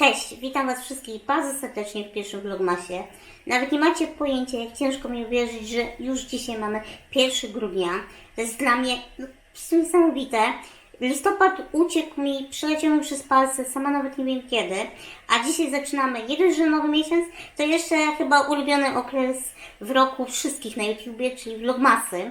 Cześć, witam Was wszystkich bardzo serdecznie w pierwszym vlogmasie. Nawet nie macie pojęcia, jak ciężko mi uwierzyć, że już dzisiaj mamy 1 grudnia. To jest dla mnie niesamowite. Listopad uciekł mi, przeleciał mi przez palce, sama nawet nie wiem kiedy. A dzisiaj zaczynamy dość, że nowy miesiąc, to jeszcze chyba ulubiony okres w roku wszystkich na YouTubie, czyli vlogmasy.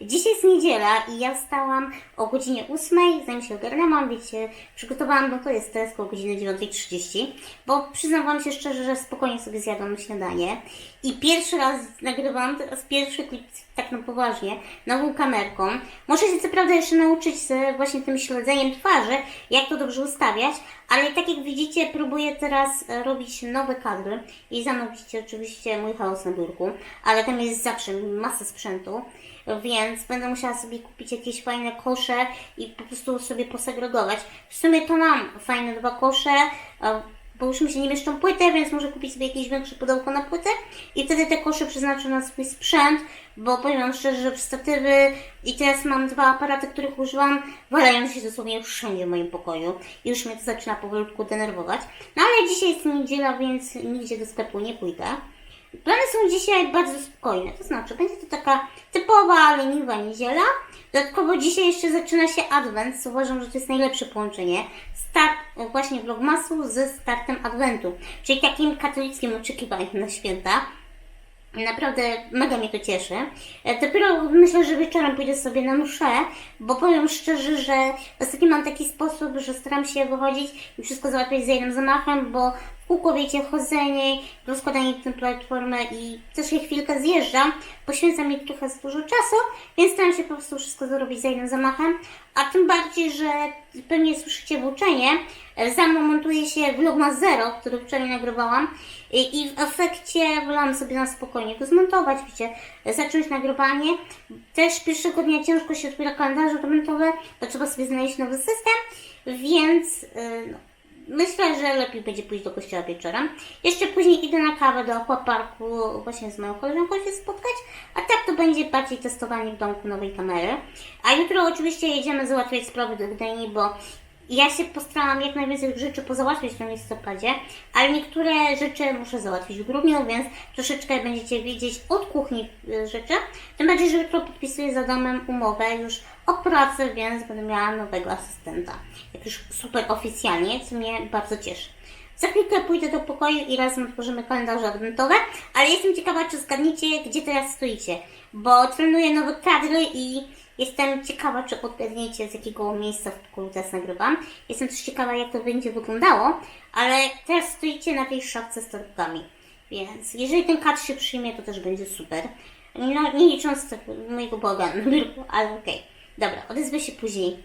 Dzisiaj jest niedziela i ja wstałam o godzinie 8, zanim się ogarnęłam, wiecie, przygotowałam, no to jest teraz około godziny 9.30, bo przyznam Wam się szczerze, że spokojnie sobie zjadłam śniadanie i pierwszy raz nagrywam teraz pierwszy klip tak na poważnie, nową kamerką. Muszę się co prawda jeszcze nauczyć z właśnie tym śledzeniem twarzy, jak to dobrze ustawiać, ale tak jak widzicie, próbuję teraz e, robić nowe kadry i za mną widzicie oczywiście mój chaos na biurku, ale tam jest zawsze masa sprzętu, więc będę musiała sobie kupić jakieś fajne kosze i po prostu sobie posegregować. W sumie to mam fajne dwa kosze, bo już mi się nie mieszczą płytę, więc muszę kupić sobie jakieś większe pudełko na płytę i wtedy te kosze przeznaczę na swój sprzęt, bo powiem szczerze, że statywy i teraz mam dwa aparaty, których używam, walają się dosłownie już wszędzie w moim pokoju i już mnie to zaczyna powolutku denerwować. No ale dzisiaj jest niedziela, więc nigdzie do sklepu nie pójdę. Plany są dzisiaj bardzo spokojne, to znaczy będzie to taka typowa, leniwa niedziela. Dodatkowo dzisiaj jeszcze zaczyna się adwent, uważam, że to jest najlepsze połączenie. Start właśnie vlogmasu ze startem adwentu, czyli takim katolickim oczekiwaniem na święta. Naprawdę mega mnie to cieszy. E, Dopiero myślę, że wieczorem pójdę sobie na mszę, bo powiem szczerze, że ostatnio mam taki sposób, że staram się wychodzić i wszystko załatwiać za jednym zamachem, bo wiecie, chodzenie, rozkładanie tej platformy i też się chwilkę zjeżdżam, poświęca mi trochę za dużo czasu, więc staram się po prostu wszystko zrobić za jednym zamachem, a tym bardziej, że pewnie słyszycie włóczenie, za mną montuje się Vlogmas Zero, który wczoraj nagrywałam. I, i w efekcie wolałam sobie na spokojnie go zmontować, wiecie, zacząć nagrywanie. Też pierwszego dnia ciężko się otwiera kalendarze adwentowe, bo trzeba sobie znaleźć nowy system, więc e, no, myślę, że lepiej będzie pójść do kościoła wieczorem. Jeszcze później idę na kawę do aquaparku właśnie z moją koleżanką się spotkać, a tak to będzie bardziej testowanie w domku nowej kamery. A jutro oczywiście jedziemy załatwiać sprawy do Gdyni, bo ja się postarałam jak najwięcej rzeczy pozałatwiać w tym listopadzie, ale niektóre rzeczy muszę załatwić w grudniu, więc troszeczkę będziecie wiedzieć od kuchni y, rzeczy. Tym bardziej, że jutro podpisuję za domem umowę już o pracy, więc będę miała nowego asystenta. Jak już super oficjalnie, co mnie bardzo cieszy. Za chwilkę pójdę do pokoju i razem otworzymy kalendarze adwentowe, ale jestem ciekawa, czy zgadniecie, gdzie teraz stoicie, bo trenuję nowe kadry i jestem ciekawa, czy odgadniecie, z jakiego miejsca w pokoju teraz nagrywam. Jestem też ciekawa, jak to będzie wyglądało, ale teraz stoicie na tej szafce z torebkami, więc jeżeli ten kadr się przyjmie, to też będzie super. No, nie licząc mojego bałaganu na biurku, ale okej. Dobra, odezwę się później.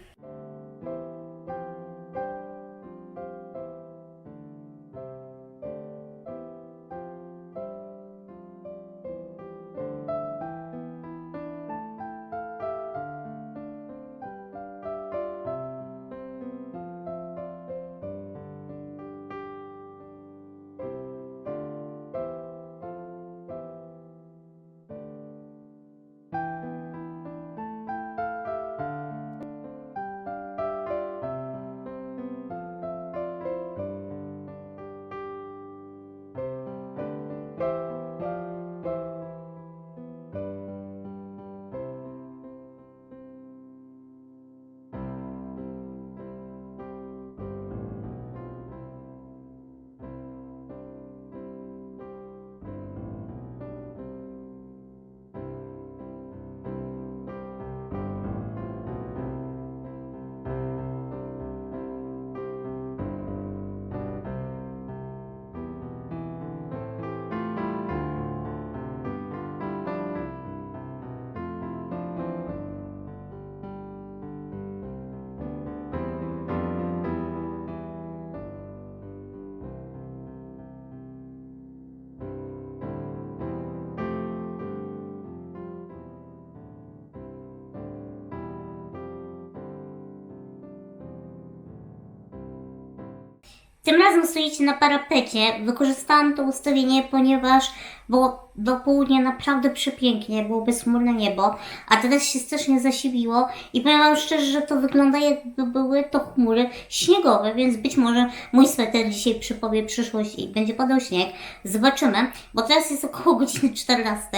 Tym razem stoicie na parapecie. Wykorzystałam to ustawienie, ponieważ było do południa naprawdę przepięknie, było bezchmurne niebo, a teraz się strasznie zasiwiło i powiem Wam szczerze, że to wygląda jakby były to chmury śniegowe, więc być może mój sweter dzisiaj przypowie przyszłość i będzie padał śnieg. Zobaczymy, bo teraz jest około godziny 14.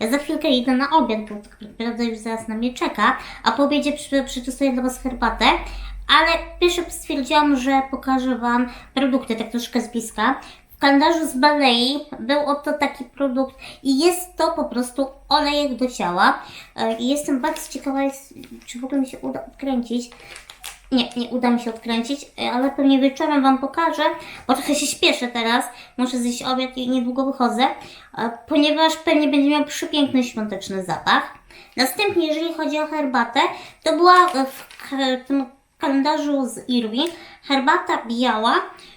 Ja za chwilkę idę na obiad, bo tak naprawdę już zaraz na mnie czeka, a po obiedzie przy, przetestuję dla Was herbatę. Ale pierwsze stwierdziłam, że pokażę Wam produkty tak troszkę z bliska. W kalendarzu z Balei był oto taki produkt i jest to po prostu olejek do ciała. E, I jestem bardzo ciekawa, czy w ogóle mi się uda odkręcić. Nie, nie uda mi się odkręcić, e, ale pewnie wieczorem Wam pokażę, bo trochę się śpieszę teraz. Muszę zjeść obiad i niedługo wychodzę, e, ponieważ pewnie będzie miał przepiękny świąteczny zapach. Następnie, jeżeli chodzi o herbatę, to była w tym kalendarzu z Irving herbata biała,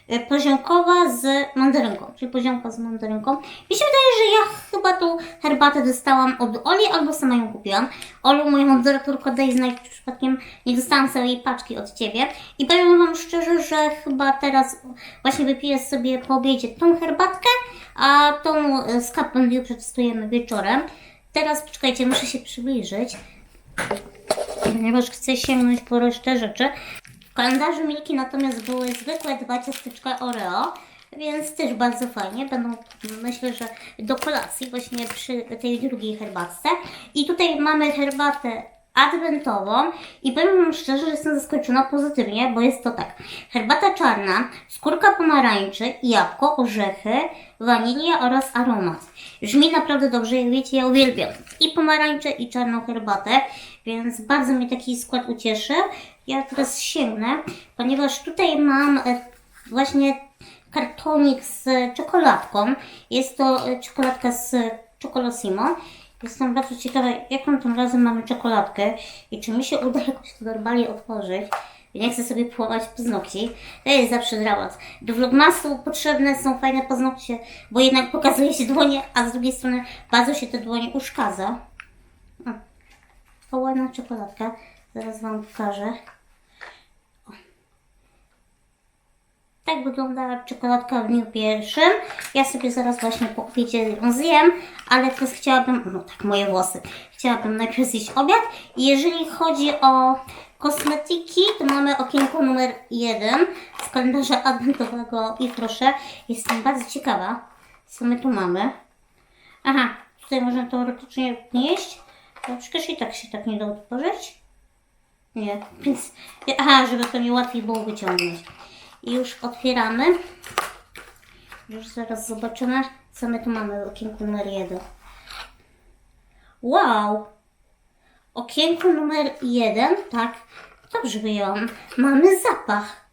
e, poziomkowa z mandarynką, czyli poziomka z mandarynką. Mi się wydaje, że ja chyba tą herbatę dostałam od Oli albo sama ją kupiłam. Olu, moją dyrektorkę, daj znać, czy przypadkiem nie dostałam całej paczki od Ciebie. I powiem Wam szczerze, że chyba teraz właśnie wypiję sobie po obiedzie tą herbatkę, a tą e, z View przetestujemy wieczorem. Teraz poczekajcie, muszę się przybliżyć ponieważ chcę sięgnąć po resztę rzeczy. W kalendarzu Milki natomiast były zwykłe dwa ciasteczka Oreo, więc też bardzo fajnie. Będą, myślę, że do kolacji właśnie przy tej drugiej herbatce. I tutaj mamy herbatę adwentową i powiem Wam szczerze, że jestem zaskoczona pozytywnie, bo jest to tak. Herbata czarna, skórka pomarańczy, jabłko, orzechy, wanilia oraz aromat. Brzmi naprawdę dobrze, jak wiecie, ja uwielbiam i pomarańcze i czarną herbatę, więc bardzo mnie taki skład ucieszy. Ja teraz sięgnę, ponieważ tutaj mam e, właśnie kartonik z czekoladką. Jest to e, czekoladka z Chocolosimo. Jestem bardzo ciekawa, jaką tym razem mamy czekoladkę i czy mi się uda jakoś to normalnie otworzyć. Nie chcę sobie połamać paznokci. To jest zawsze dramat. Do vlogmasu potrzebne są fajne paznokcie, bo jednak pokazuje się dłonie, a z drugiej strony bardzo się te dłonie uszkadza. O, to ładna czekoladka. Zaraz Wam pokażę. Tak wygląda czekoladka w dniu pierwszym. Ja sobie zaraz właśnie po obiedzie ją zjem, ale teraz chciałabym, no tak, moje włosy. Chciałabym najpierw zjeść obiad. I jeżeli chodzi o kosmetyki, to mamy okienko numer jeden z kalendarza adwentowego i proszę, jestem bardzo ciekawa, co my tu mamy. Aha, tutaj można teoretycznie wnieść. No przecież i tak się tak nie da otworzyć. Nie, więc... Aha, żeby to mi łatwiej było wyciągnąć. I już otwieramy. Już zaraz zobaczymy, co my tu mamy w okienku numer jeden. Wow! Okienko numer jeden, tak, dobrze wyjęłam. Mamy zapach.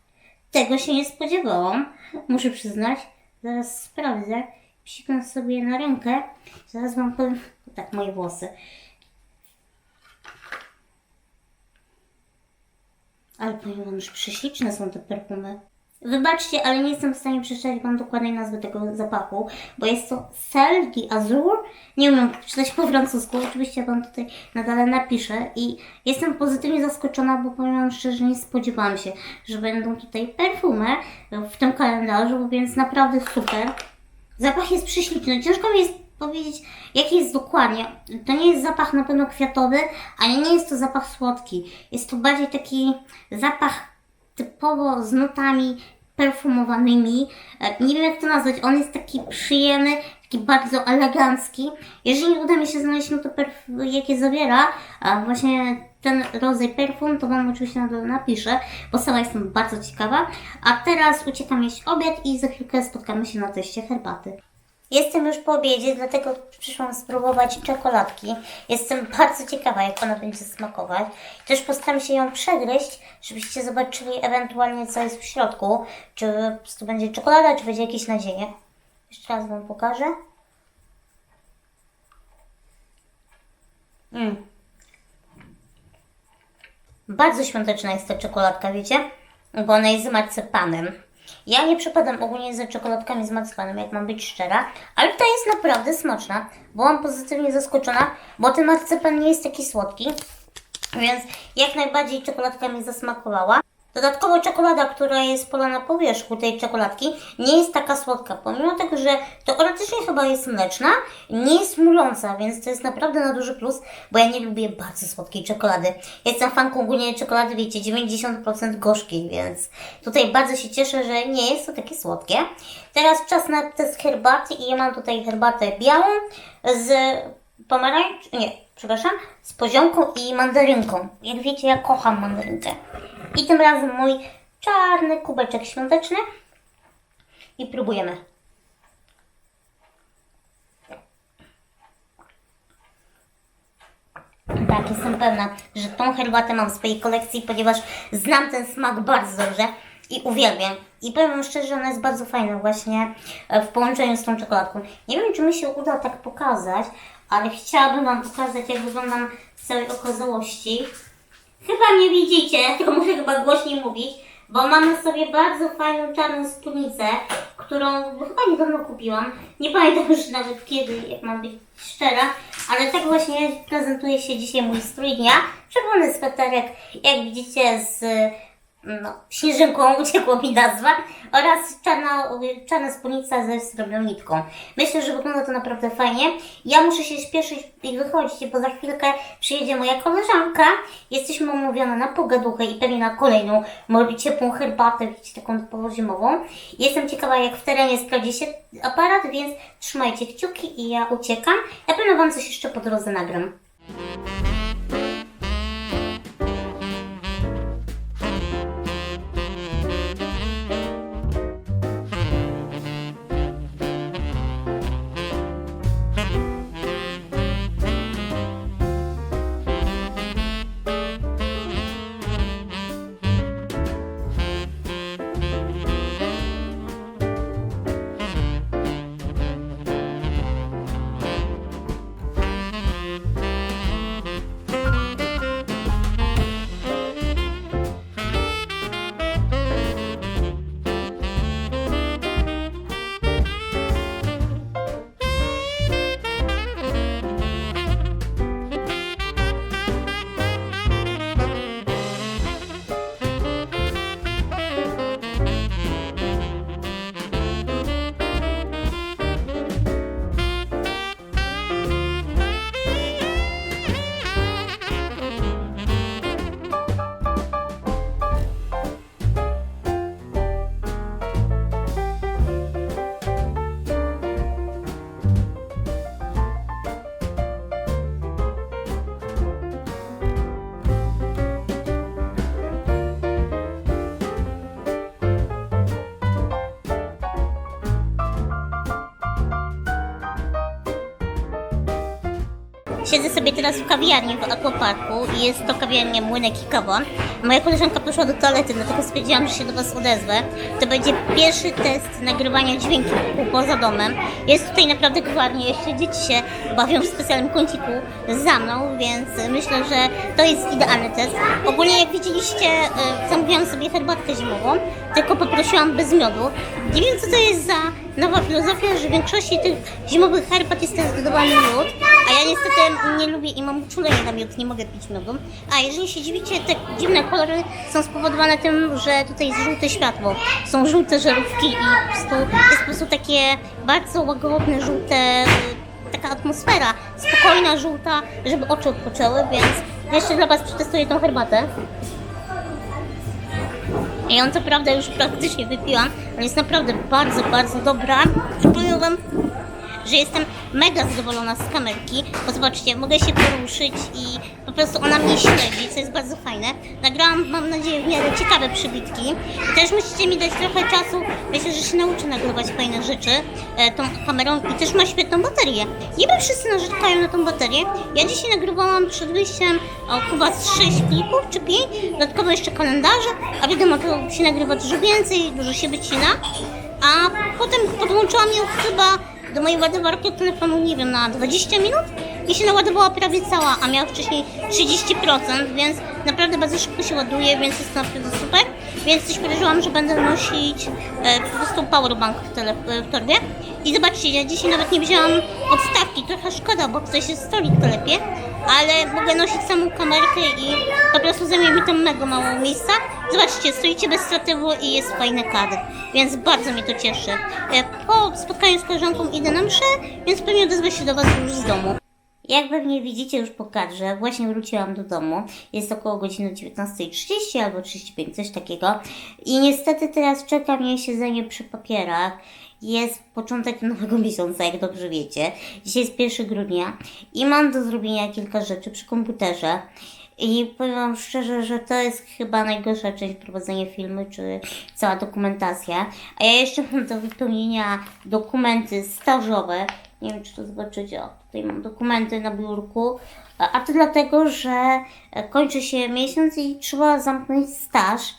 Tego się nie spodziewałam, muszę przyznać. Zaraz sprawdzę. Psiknę sobie na rękę. Zaraz Wam powiem, tak, moje włosy. Ale powiem Wam, że prześliczne są te perfumy. Wybaczcie, ale nie jestem w stanie przeczytać Wam dokładnej nazwy tego zapachu, bo jest to Celle d'Azur. Nie umiem czytać po francusku, oczywiście Wam tutaj nadal napiszę i jestem pozytywnie zaskoczona, bo powiem Wam szczerze, nie spodziewałam się, że będą tutaj perfumy w tym kalendarzu, więc naprawdę super. Zapach jest prześliczny. Ciężko mi jest powiedzieć, jaki jest dokładnie. To nie jest zapach na pewno kwiatowy, ale nie jest to zapach słodki. Jest to bardziej taki zapach typowo z nutami perfumowanymi. E, Nie wiem jak to nazwać. On jest taki przyjemny, taki bardzo elegancki. Jeżeli uda mi się znaleźć no to perf- jakie zawiera, właśnie ten rodzaj perfum, to Wam oczywiście na dole napiszę, bo sama jestem bardzo ciekawa. A teraz uciekam jeść obiad i za chwilkę spotkamy się na teście herbaty. Jestem już po obiedzie, dlatego przyszłam spróbować czekoladki. Jestem bardzo ciekawa, jak ona będzie smakować. Też postaram się ją przegryźć, żebyście zobaczyli ewentualnie, co jest w środku. Czy prostu będzie czekolada, czy będzie jakieś nadzienie. Jeszcze raz Wam pokażę. Mm. Bardzo świąteczna jest ta czekoladka, wiecie? Bo ona jest z marcepanem. Ja nie przepadam ogólnie za czekoladkami z marcepanem, jak mam być szczera, ale ta jest naprawdę smaczna. Byłam pozytywnie zaskoczona, bo ten marcepan nie jest taki słodki, więc jak najbardziej czekoladka mi zasmakowała. Dodatkowo czekolada, która jest polana po wierzchu tej czekoladki, nie jest taka słodka, pomimo tego, że teoretycznie chyba jest mleczna, nie jest muląca, więc to jest naprawdę na duży plus, bo ja nie lubię bardzo słodkiej czekolady. Jestem fanką ogólnie czekolady, wiecie, 90% gorzkiej, więc tutaj bardzo się cieszę, że nie jest to takie słodkie. Teraz czas na test herbaty i ja mam tutaj herbatę białą z pomarańcz... nie, przepraszam, z poziomką i mandarynką. Jak wiecie, ja kocham mandarynkę. I tym razem mój czarny kubeczek świąteczny. I próbujemy. Tak, jestem pewna, że tą herbatę mam w swojej kolekcji, ponieważ znam ten smak bardzo dobrze i uwielbiam. I powiem szczerze, że ona jest bardzo fajna właśnie w połączeniu z tą czekoladką. Nie wiem, czy mi się uda tak pokazać, ale chciałabym wam pokazać, jak wyglądam w całej okazałości. Chyba nie widzicie, tylko muszę chyba głośniej mówić, bo mamy sobie bardzo fajną czarną spódnicę, którą chyba niedawno kupiłam. Nie pamiętam już nawet kiedy, jak mam być szczera, ale tak właśnie prezentuje się dzisiaj mój strój dnia. Czerwony sweterek, jak widzicie, z no, śnieżynką, uciekło mi nazwa, oraz czarna, czarna spódnica ze srebrną nitką. Myślę, że wygląda to naprawdę fajnie. Ja muszę się śpieszyć i wychodzić, bo za chwilkę przyjedzie moja koleżanka. Jesteśmy umówione na pogaduchę i pewnie na kolejną, może ciepłą herbatę, taką pozimową. Jestem ciekawa, jak w terenie sprawdzi się aparat, więc trzymajcie kciuki i ja uciekam. Na pewno Wam coś jeszcze po drodze nagram. Siedzę sobie teraz w kawiarni w Aquaparku i jest to kawiarnia Młynek i Kawa. Moja koleżanka poszła do toalety, dlatego stwierdziłam, że się do Was odezwę. To będzie pierwszy test nagrywania dźwięków poza domem. Jest tutaj naprawdę gwarnie, jeszcze dzieci się bawią w specjalnym kąciku za mną, więc myślę, że to jest idealny test. Ogólnie jak widzieliście, e, zamówiłam sobie herbatkę zimową, tylko poprosiłam bez miodu. Nie wiem co to jest za nowa filozofia, że w większości tych zimowych herbat jest zdecydowany miód, a ja niestety nie lubię i mam uczulenie na miód, nie mogę pić miodu. A jeżeli się dziwicie, te dziwne kolory są spowodowane tym, że tutaj jest żółte światło. Są żółte żarówki i po prostu jest po prostu takie bardzo łagodne, żółte, taka atmosfera, spokojna, żółta, żeby oczy odpoczęły, więc jeszcze dla Was przetestuję tą herbatę. I ją co prawda już praktycznie wypiłam, ale jest naprawdę bardzo, bardzo dobra. Wam, że jestem mega zadowolona z kamerki, bo zobaczcie, mogę się poruszyć i po prostu ona mnie śledzi, co jest bardzo fajne. Nagrałam, mam nadzieję, w miarę ciekawe przybitki. Też musicie mi dać trochę czasu, myślę, że się nauczę nagrywać fajne rzeczy e, tą kamerą i też ma świetną baterię. Niby wszyscy narzekają na tą baterię. Ja dzisiaj nagrywałam przed wyjściem o, chyba z 6 klipów czy 5, dodatkowo jeszcze kalendarze, a wiadomo, to się nagrywa dużo więcej, dużo się wycina. A potem podłączyłam ją chyba do mojej ładowarki telefonu, nie wiem, na 20 minut i się naładowała prawie cała, a miała wcześniej 30%, więc naprawdę bardzo szybko się ładuje, więc jest naprawdę super. Więc też podejrzewam, że będę nosić e, po prostu powerbank w, tele, w torbie. I zobaczcie, ja dzisiaj nawet nie wzięłam podstawki, trochę szkoda, bo tutaj się stolik telepie, ale mogę nosić samą kamerkę i po prostu zajmie mi tam mega mało miejsca. Zobaczcie, stoicie bez statywu i jest fajny kadr, więc bardzo mnie to cieszy. E, Po spotkaniu z koleżanką idę na mszę, więc pewnie odezwę się do Was już z domu. Jak pewnie widzicie już po kadrze, właśnie wróciłam do domu. Jest około godziny 19.30 albo 35, coś takiego. I niestety teraz czeka mnie siedzenie przy papierach. Jest początek nowego miesiąca, jak dobrze wiecie. Dzisiaj jest 1 grudnia i mam do zrobienia kilka rzeczy przy komputerze. I powiem Wam szczerze, że to jest chyba najgorsza część prowadzenia filmu, czy cała dokumentacja. A ja jeszcze mam do wypełnienia dokumenty stażowe. Nie wiem, czy to zobaczycie. O, tutaj mam dokumenty na biurku. A to dlatego, że kończy się miesiąc i trzeba zamknąć staż.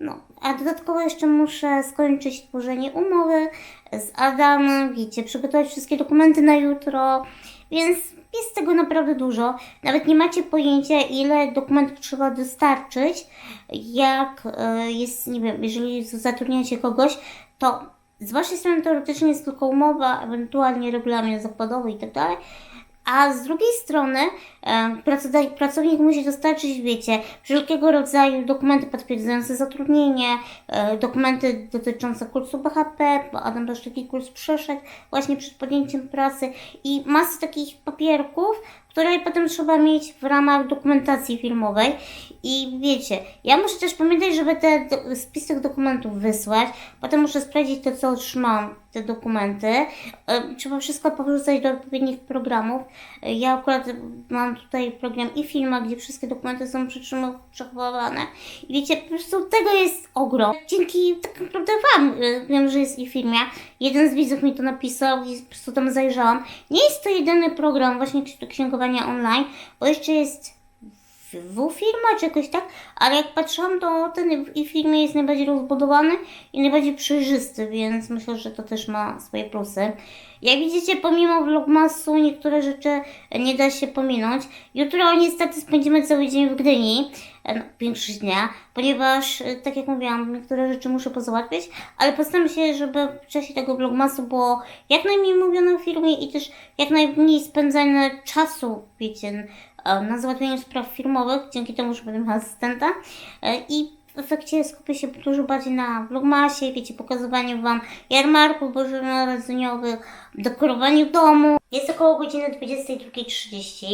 No, a dodatkowo jeszcze muszę skończyć tworzenie umowy z Adamem, wiecie, przygotować wszystkie dokumenty na jutro, więc jest tego naprawdę dużo. Nawet nie macie pojęcia, ile dokumentów trzeba dostarczyć, jak e, jest, nie wiem, jeżeli zatrudniacie kogoś, to z waszej strony teoretycznie jest tylko umowa, ewentualnie regulamin zakładowy i tak dalej, a z drugiej strony pracownik musi dostarczyć, wiecie, wszelkiego rodzaju dokumenty potwierdzające zatrudnienie, e, dokumenty dotyczące kursu BHP, bo Adam też taki kurs przeszedł właśnie przed podjęciem pracy i masę takich papierków, które potem trzeba mieć w ramach dokumentacji filmowej. I wiecie, ja muszę też pamiętać, żeby te do, spis tych dokumentów wysłać. Potem muszę sprawdzić to, co otrzymałam, te dokumenty. E, Trzeba wszystko powrzucać do odpowiednich programów. E, Ja akurat mam tutaj program i Filma, gdzie wszystkie dokumenty są przechowywane. I wiecie, po prostu tego jest ogrom. Dzięki tak naprawdę Wam e, wiem, że jest i Filmia. Jeden z widzów mi to napisał i po prostu tam zajrzałam. Nie jest to jedyny program właśnie księgowania online, bo jeszcze jest w firma czy jakoś tak, ale jak patrzyłam, to ten i filmie jest najbardziej rozbudowany i najbardziej przejrzysty, więc myślę, że to też ma swoje plusy. Jak widzicie, pomimo vlogmasu niektóre rzeczy nie da się pominąć. Jutro niestety spędzimy cały dzień w Gdyni, e, no, większość dnia, ponieważ, e, tak jak mówiłam, niektóre rzeczy muszę pozałatwiać, ale postaram się, żeby w czasie tego vlogmasu było jak najmniej mówione w filmie i też jak najmniej spędzane czasu, wiecie, na załatwieniu spraw firmowych, dzięki temu, że będę miała asystenta E, i w efekcie skupię się dużo bardziej na vlogmasie, wiecie, pokazywaniu Wam jarmarków bożonarodzeniowych, dekorowaniu domu. Jest około godziny 22.30.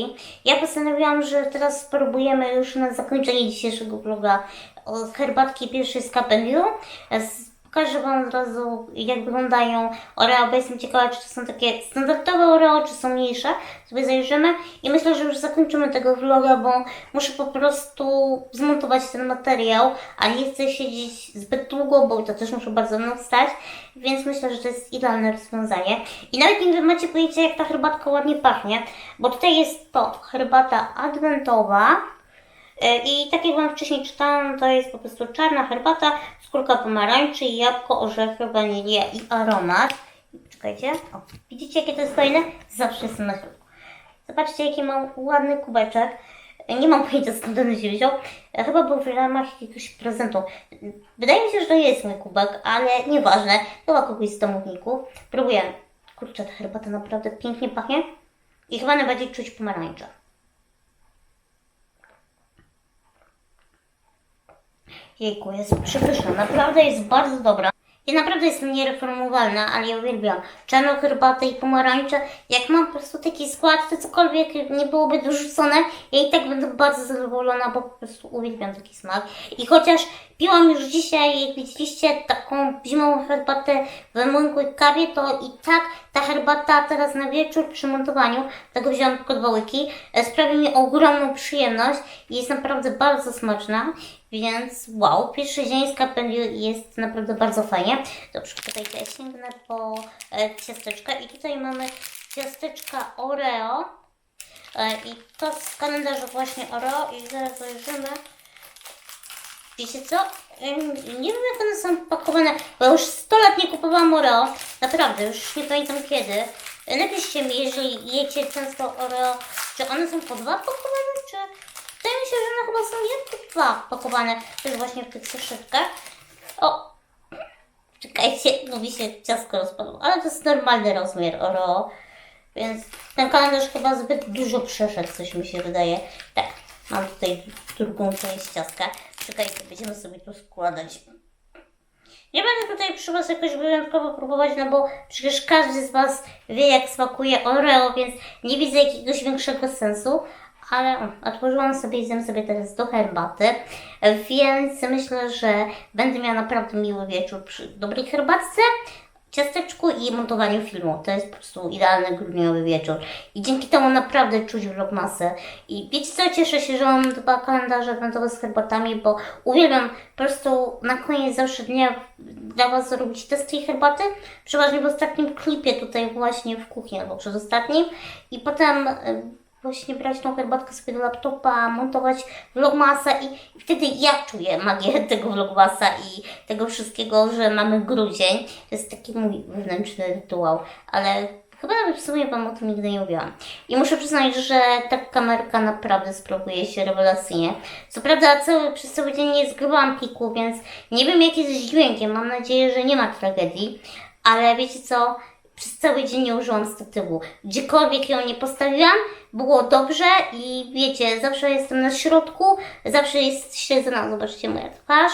Ja postanowiłam, że teraz spróbujemy już na zakończenie dzisiejszego vloga od herbatki pierwszej z Capellu. Z- Pokażę Wam od razu, jak wyglądają Oreo, bo jestem ciekawa, czy to są takie standardowe Oreo, czy są mniejsze. Sobie zajrzymy i myślę, że już zakończymy tego vloga, bo muszę po prostu zmontować ten materiał, a nie chcę siedzieć zbyt długo, bo to też muszę bardzo mną wstać, więc myślę, że to jest idealne rozwiązanie. I nawet nie macie pojęcie, jak ta herbatka ładnie pachnie, bo tutaj jest to herbata adwentowa, I tak jak Wam wcześniej czytałam, to jest po prostu czarna herbata, skórka pomarańczy, jabłko, orzechy, wanilia i aromat. Czekajcie, o, widzicie jakie to jest fajne? Zawsze jestem na środku. Zobaczcie jaki mam ładny kubeczek. E, Nie mam pojęcia skąd on się wziął. E, Chyba był w ramach jakiegoś prezentu. Wydaje mi się, że to jest mój kubek, ale nieważne. Chyba kogoś z domowników. Próbuję. Kurczę, ta herbata naprawdę pięknie pachnie. I chyba najbardziej czuć pomarańcze. Jejku, jest przepyszna. Naprawdę jest bardzo dobra. Ja naprawdę jestem niereformowalna, ale ja uwielbiam czarną herbatę i pomarańcze. Jak mam po prostu taki skład, to cokolwiek nie byłoby dorzucone, ja i tak będę bardzo zadowolona, bo po prostu uwielbiam taki smak. I chociaż piłam już dzisiaj, jak widzieliście, taką zimową herbatę we młynku i kawie, to i tak ta herbata teraz na wieczór przy montowaniu, tego wziąłam tylko dwa łyki, e, sprawi mi ogromną przyjemność i jest naprawdę bardzo smaczna. Więc wow, pierwszy dzień z jest naprawdę bardzo fajnie. Dobrze, czekajcie, ja sięgnę po e, ciasteczka i tutaj mamy ciasteczka Oreo. E, I to z kalendarza właśnie Oreo i zaraz zajrzymy. Wiecie co? Nie wiem jak one są pakowane, bo już 100 lat nie kupowałam Oreo. Naprawdę, już nie pamiętam kiedy. E, Napiszcie mi, jeżeli jecie często Oreo, czy one są po dwa pakowane, czy... Wydaje mi się, że one chyba są jedno dwa pakowane też właśnie w tych saszetkach. O, czekajcie, bo mi się ciastko rozpadło, ale to jest normalny rozmiar Oreo, więc ten kalendarz chyba zbyt dużo przeszedł, coś mi się wydaje. Tak, mam tutaj drugą część ciastka. Czekajcie, będziemy sobie to składać. Nie będę tutaj przy Was jakoś wyjątkowo próbować, no bo przecież każdy z Was wie, jak smakuje Oreo, więc nie widzę jakiegoś większego sensu. Ale otworzyłam sobie i zjem sobie teraz do herbaty, więc myślę, że będę miała naprawdę miły wieczór przy dobrej herbatce, ciasteczku i montowaniu filmu. To jest po prostu idealny grudniowy wieczór. I dzięki temu naprawdę czuć vlogmasę. I wiecie co, cieszę się, że mam dwa kalendarze adwentowe z herbatami, bo uwielbiam po prostu na koniec zawsze dnia dla Was zrobić testy i herbaty. Przeważnie w ostatnim klipie tutaj właśnie w kuchni, albo przedostatnim. I potem... Właśnie brać tą herbatkę sobie do laptopa, montować vlogmasa i wtedy ja czuję magię tego vlogmasa i tego wszystkiego, że mamy grudzień. To jest taki mój wewnętrzny rytuał, ale chyba nawet w sumie Wam o tym nigdy nie mówiłam. I muszę przyznać, że ta kamerka naprawdę sprawuje się rewelacyjnie. Co prawda cały, przez cały dzień nie zgrywałam pliku, więc nie wiem jak jest dźwiękiem. Mam nadzieję, że nie ma tragedii, ale wiecie co? Przez cały dzień nie użyłam statywu. Gdziekolwiek ją nie postawiłam, było dobrze i wiecie, zawsze jestem na środku, zawsze jest śledzona, zobaczcie moja twarz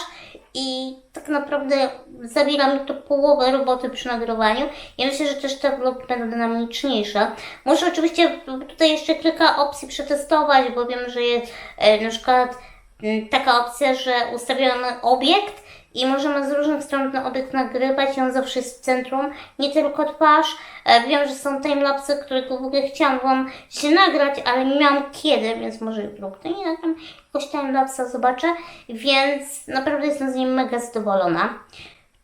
i tak naprawdę zabiera mi to połowę roboty przy nagrywaniu. Ja myślę, że też te vlogi będą dynamiczniejsze. Muszę oczywiście tutaj jeszcze kilka opcji przetestować, bo wiem, że jest e, na przykład m, taka opcja, że ustawiamy obiekt i możemy z różnych stron ten obiekt nagrywać on zawsze jest w centrum, nie tylko twarz. E, Wiem, że są timelapsy, którego w ogóle chciałam Wam się nagrać, ale nie miałam kiedy, więc może jutro kto nie nagram jakoś timelapsa zobaczę, więc naprawdę jestem z nim mega zadowolona.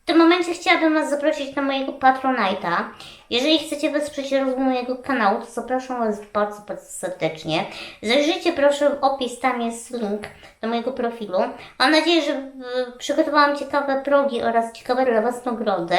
W tym momencie chciałabym Was zaprosić na mojego Patronite'a. Jeżeli chcecie wesprzeć rozwój mojego kanału, to zapraszam Was bardzo, bardzo serdecznie. Zajrzyjcie proszę w opis, tam jest link do mojego profilu. Mam nadzieję, że y, przygotowałam ciekawe progi oraz ciekawe dla Was nagrody.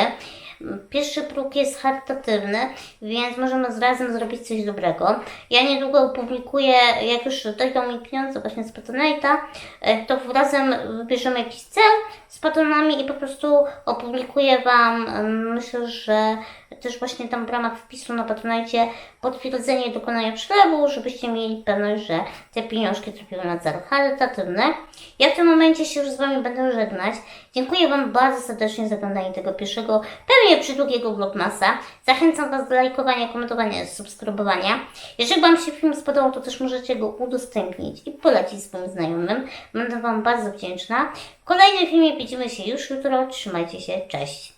Pierwszy próg jest charytatywny, więc możemy razem zrobić coś dobrego. Ja niedługo opublikuję, jak już dojdą mi pieniądze właśnie z Patronite'a, e, to razem wybierzemy jakiś cel z patronami i po prostu opublikuję Wam, em, myślę, że też właśnie tam w ramach wpisu na Patronite potwierdzenie dokonania przelewu, żebyście mieli pewność, że te pieniążki trafiły na cel charytatywny. Ja w tym momencie się już z Wami będę żegnać. Dziękuję Wam bardzo serdecznie za oglądanie tego pierwszego, pewnie przydługiego vlogmasa. Zachęcam Was do lajkowania, komentowania, subskrybowania. Jeżeli Wam się film spodobał, to też możecie go udostępnić i polecić swoim znajomym. Będę Wam bardzo wdzięczna. W kolejnym filmie widzimy się już jutro. Trzymajcie się. Cześć!